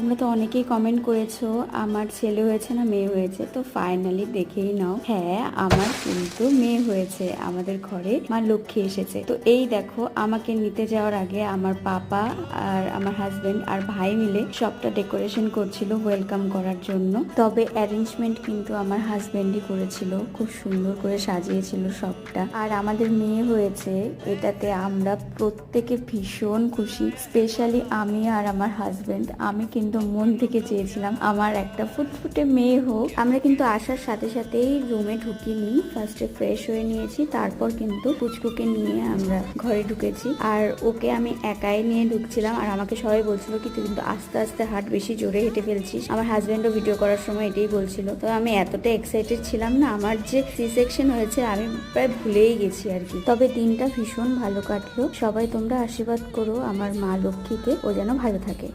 তোমরা তো অনেকেই কমেন্ট করেছ, আমার ছেলে হয়েছে না মেয়ে হয়েছে, তো ফাইনালি দেখেই নাও। হ্যাঁ আমার কিন্তু মেয়ে হয়েছে, আমাদের ঘরে মা লক্ষ্মী এসেছে। তো এই দেখো, আমাকে নিতে যাওয়ার আগে আমার পাপা আর আমার হাজবেন্ড আর ভাই মিলে সবটা ডেকোরেশন করছিল ওয়েলকাম করার জন্য। তবে অ্যারেঞ্জমেন্ট কিন্তু আমার হাজবেন্ডই করেছিল, খুব সুন্দর করে সাজিয়েছিল সবটা। আর আমাদের মেয়ে হয়েছে, এটাতে আমরা প্রত্যেকে ভীষণ খুশি। স্পেশালি আমি আর আমার হাজবেন্ড আমি কিন্তু মন থেকে চেয়েছিলাম, আমার একটা ফুটফুটে মেয়ে হোক। আমরা কিন্তু আসার সাথে সাথেই রুমে ঢুকিনি ফার্স্টে ফ্রেশ হয়ে নিয়েছি, তারপর কিন্তু পুচকুকে নিয়ে আমরা ঘরে ঢুকেছি। আর ওকে আমি একাই নিয়ে ঢুকছিলাম, আর আমাকে সবাই বলছিল কি, তুই কিন্তু আস্তে আস্তে হাট, বেশি জোরে হেঁটে ফেলছিস। আমার হাজব্যান্ডও ভিডিও করার সময় এটাই বলছিল। তো আমি এতটা এক্সাইটেড ছিলাম না, আমার যে সি সেকশন হয়েছে, আমি প্রায় ভুলেই গেছি আর কি। তবে দিনটা ভীষণ ভালো কাটলো। সবাই তোমরা আশীর্বাদ করো আমার মা লক্ষ্মীকে, ও যেন ভালো থাকে।